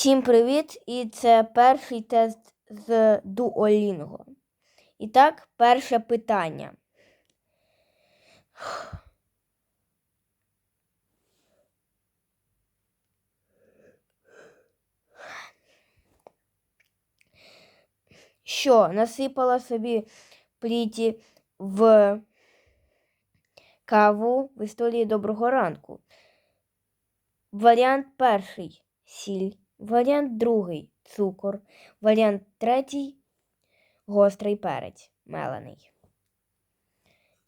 Всім привіт! І це перший тест з Duolingo. І так, перше питання. Що насипала собі пліті в каву в історії доброго ранку? Варіант перший сіль, варіант другий цукор, варіант третій гострий перець мелений.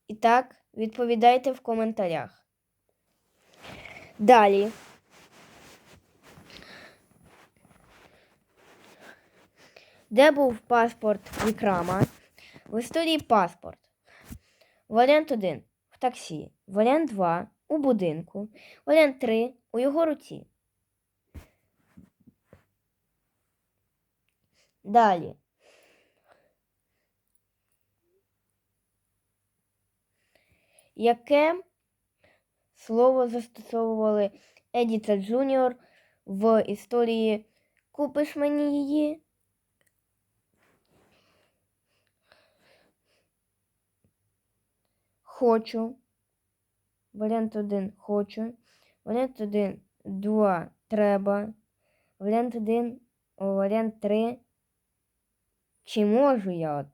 І так, відповідайте в коментарях. Далі. Де був паспорт Вікрама? В історії паспорт. Варіант 1 в таксі. Варіант 2 у будинку. Варіант 3 у його руці. Далі. Яке слово застосовували Еді та Джуніор в історії Купиш мені її? Хочу. Варіант 1 хочу. Варіант 1 2 треба. Варіант 1, варіант 3. Чи можу я,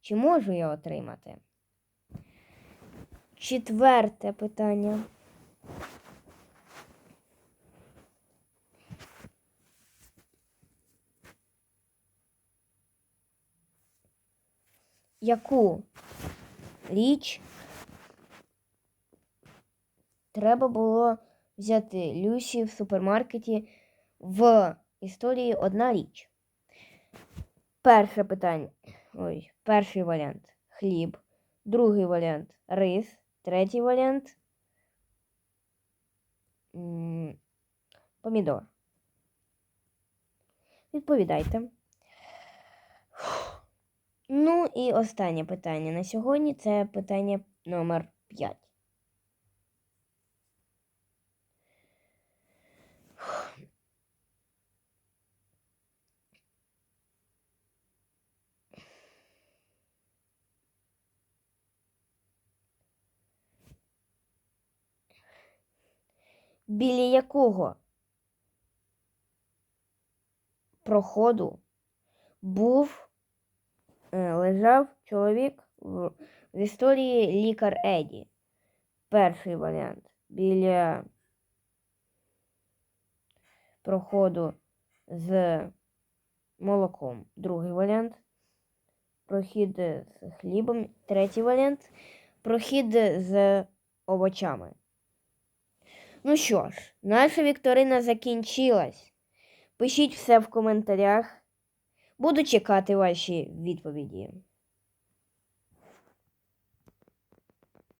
чи можу я отримати? Четверте питання. Яку річ треба було взяти Люсі в супермаркеті в історії одна річ? Перше питання. Ой, перший варіант хліб, другий варіант рис, третій варіант помідор. Відповідайте. Ну і останнє питання на сьогодні це питання номер 5. Біля якого проходу був е, лежав чоловік в, в історії лікар Еді. Перший варіант біля проходу з молоком. Другий варіант прохід з хлібом. Третій варіант прохід з овочами. Ну що ж, наша вікторина закінчилась. Пишіть все в коментарях. Буду чекати ваші відповіді.